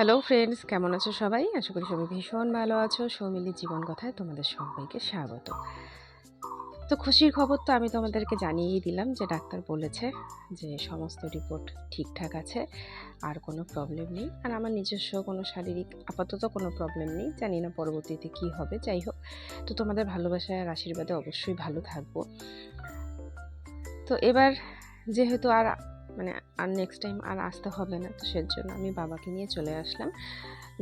Hello friends কেমন আছো সবাই? আশা করি সবাই ভীষণ ভালো আছো। সৌমিলি জীবন কথায় তোমাদের সবাইকে স্বাগত। তো খুশির খবর তো আমি তোমাদেরকে জানিয়েই দিলাম যে ডাক্তার বলেছে যে সমস্ত রিপোর্ট ঠিকঠাক আছে, আর কোনো প্রবলেম নেই। আর আমার নিজস্ব কোনো শারীরিক, আপাতত কোনো প্রবলেম নেই। জানি না পরবর্তীতে কি হবে, যাই হোক। তো তোমাদের ভালোবাসায় আর আশীর্বাদে অবশ্যই ভালো থাকব। তো এবার যেহেতু আর মানে আর নেক্সট টাইম আর আসতে হবে না, তো সেজন্য আমি বাবাকে নিয়ে চলে আসলাম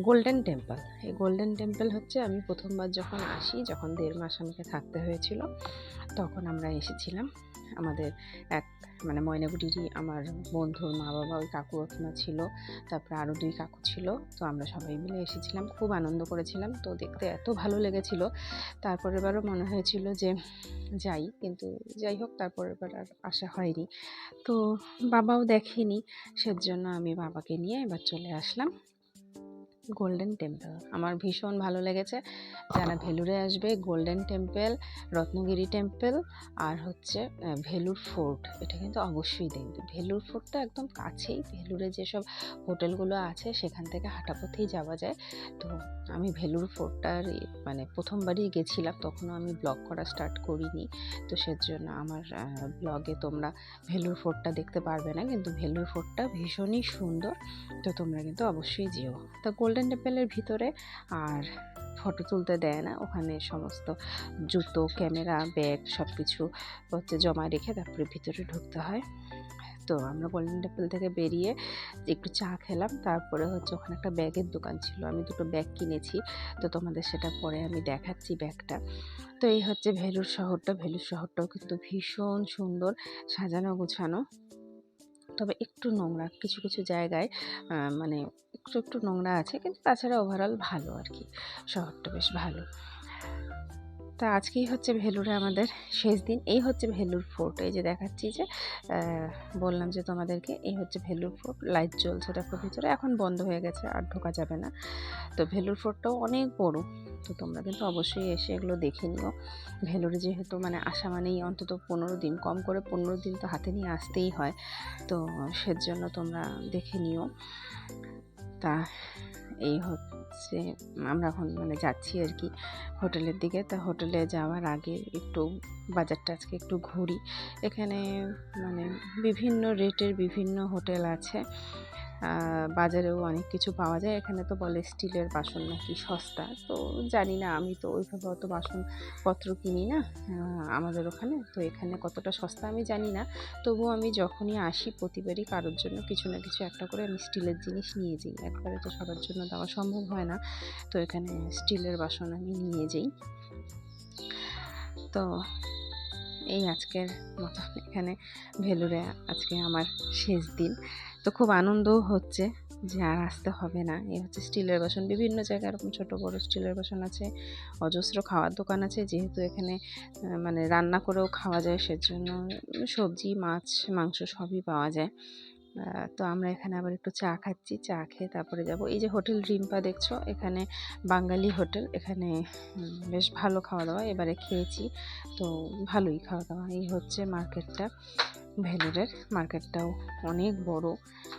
গোল্ডেন টেম্পল এই গোল্ডেন টেম্পল হচ্ছে আমি প্রথমবার যখন আসি, যখন দেড় মাস আমাকে থাকতে হয়েছিল, তখন আমরা এসেছিলাম। আমাদের এক মানে ময়নাগুড়িরই আমার বন্ধুর মা বাবা, ওই কাকু কাকিমা ছিল, তারপরে আরও দুই কাকু ছিল, তো আমরা সবাই মিলে এসেছিলাম, খুব আনন্দ করেছিলাম, তো দেখতে এত ভালো লেগেছিল। তারপরের বারও মনে হয়েছিল যে যাই, কিন্তু যাই হোক তারপরের বার আর আসা হয়নি। তো বাবাও দেখেনি, সেজন্য আমি বাবাকে নিয়ে এবার চলে আসলাম। গোল্ডেন টেম্পল আমার ভীষণ ভালো লেগেছে। যারা ভেলুরে আসবে গোল্ডেন টেম্পল রত্নগিরি টেম্পল আর হচ্ছে ভেলুর ফোর্ট এটা কিন্তু অবশ্যই দেখবে। ভেলুর ফোর্টটা একদম কাছেই। ভেলুরে যেসব হোটেলগুলো আছে, সেখান থেকে হাঁটা পথেই যাওয়া যায়। তো আমি ভেলুর ফোর্টটার মানে প্রথমবারই গেছিলাম, তখনও আমি ব্লগ করা স্টার্ট করিনি। তো সেজন্য আমার ব্লগে তোমরা ভেলুর ফোর্টটা দেখতে পারবে না, কিন্তু ভেলুর ফোর্টটা ভীষণই সুন্দর। তো তোমরা কিন্তু অবশ্যই যেও। তো গোল্ডেন টেম্পলের ভিতরে, আর ফটো তুলতে দেয় না। ওখানে সমস্ত জুতো, ক্যামেরা, ব্যাগ সব কিছু হচ্ছে জমা রেখে তারপরে ভিতরে ঢুকতে হয়। তো আমরা গোল্ডেন টেম্পল থেকে বেরিয়ে একটু চা খেলাম। তারপরে হচ্ছে ওখানে একটা ব্যাগের দোকান ছিল। আমি দুটো ব্যাগ কিনেছি। তো তোমাদের সেটা পরে আমি দেখাচ্ছি ব্যাগটা। তো এই হচ্ছে ভেলুর শহরটা। ভেলুর শহরটাও কিন্তু ভীষণ সুন্দর। সাজানো গোছানো। তবে একটু নোংরা কিছু কিছু জায়গায় মানে একটু একটু নোংরা আছে, কিন্তু তাছাড়া ওভারঅল ভালো আর কি, শহরটা বেশ ভালো। তা আজকেই হচ্ছে ভেলুরে আমাদের শেষ দিন। এই হচ্ছে ভেলুর ফোর্ট। এই যে দেখাচ্ছি যে বললাম যে তোমাদেরকে এই হচ্ছে ভেলুর ফোর্ট। লাইট জ্বলছে দেখো ভিতরে, এখন বন্ধ হয়ে গেছে আর ঢোকা যাবে না। তো ভেলুর ফোর্টটাও অনেক বড়। তো তোমরা কিন্তু অবশ্যই এসে এগুলো দেখে নিও। ভেলুরে যেহেতু মানে আসা মানেই অন্তত পনেরো দিন, কম করে পনেরো দিন তো হাতে নিয়ে আসতেই হয়। তো সেজন্য তোমরা দেখে নিও। তা এই হচ্ছে আমরা এখন মানে যাচ্ছি আর কি হোটেলের দিকে। তা হোটেলে যাওয়ার আগে একটু বাজারটা আজকে একটু ঘুরি। এখানে মানে বিভিন্ন রেটের বিভিন্ন হোটেল আছে। বাজারেও অনেক কিছু পাওয়া যায়। এখানে তো বলে স্টিলের বাসন নাকি সস্তা। তো জানি না, আমি তো ওইভাবে অত বাসনপত্র কিনি না আমাদের ওখানে। তো এখানে কতটা সস্তা আমি জানি না। তবুও আমি যখনই আসি প্রতিবারই কারোর জন্য কিছু না কিছু একটা করে আমি স্টিলের জিনিস নিয়ে যাই। একবারে তো সবার জন্য দেওয়া সম্ভব হয় না। তো এখানে স্টিলের বাসন আমি নিয়ে যাই। তো এই আজকের মতো এখানে ভেলুরে আজকে আমার শেষ দিন। তো খুব আনন্দও হচ্ছে যে আর আসতে হবে না। এই হচ্ছে স্টিলের বাসন। বিভিন্ন জায়গায় এরকম ছোট বড় স্টিলের বাসন আছে, অজস্র খাওয়ার দোকান আছে, যেহেতু এখানে মানে রান্না করেও খাওয়া যায়, সেজন্য সবজি, মাছ, মাংস সবই পাওয়া যায়। তো আমরা এখানে আবার একটু চা খাচ্ছি, চা খেয়ে তারপরে যাব। এই যে হোটেল রিম্পা দেখছ, এখানে বাঙালি হোটেল, এখানে বেশ ভালো খাওয়া দাওয়া এবারে খেয়েছি। তো ভালোই খাওয়া দাওয়া, এই হচ্ছে মার্কেটটা। ভেলুরের মার্কেটটাও অনেক বড়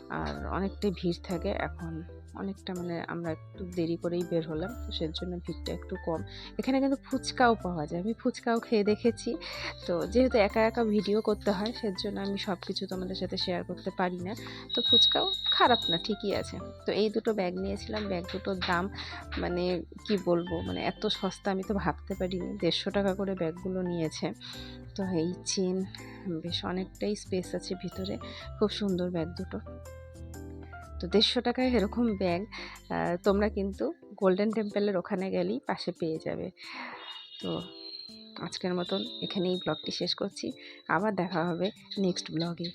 আর অনেকটাই ভিড় থাকে এখন। অনেকটা মানে আমরা একটু দেরি করেই বের হলাম তো সেজন্য ভিড়টা একটু কম। এখানে কিন্তু ফুচকাও পাওয়া যায়। আমি ফুচকাও খেয়ে দেখেছি। তো যেহেতু একা একা ভিডিও করতে হয়, সেজন্য আমি সব কিছু তোমাদের সাথে শেয়ার করতে পারি না। তো ফুচকাও খারাপ না, ঠিকই আছে। তো এই দুটো ব্যাগ নিয়েছিলাম। ব্যাগ দুটোর দাম মানে কি বলব? মানে এত সস্তা আমি তো ভাবতে পারিনি। দেড়শো টাকা করে ব্যাগগুলো নিয়েছে। তো এই চেন, বেশ অনেকটাই স্পেস আছে ভিতরে। খুব সুন্দর ব্যাগ দুটো। তো দেড়শো টাকায় এরকম ব্যাগ তোমরা কিন্তু গোল্ডেন টেম্পলের ওখানে গেলেই পাশে পেয়ে যাবে। তো আজকের মতন এখানেই ব্লগটি শেষ করছি। আবার দেখা হবে নেক্সট ব্লগে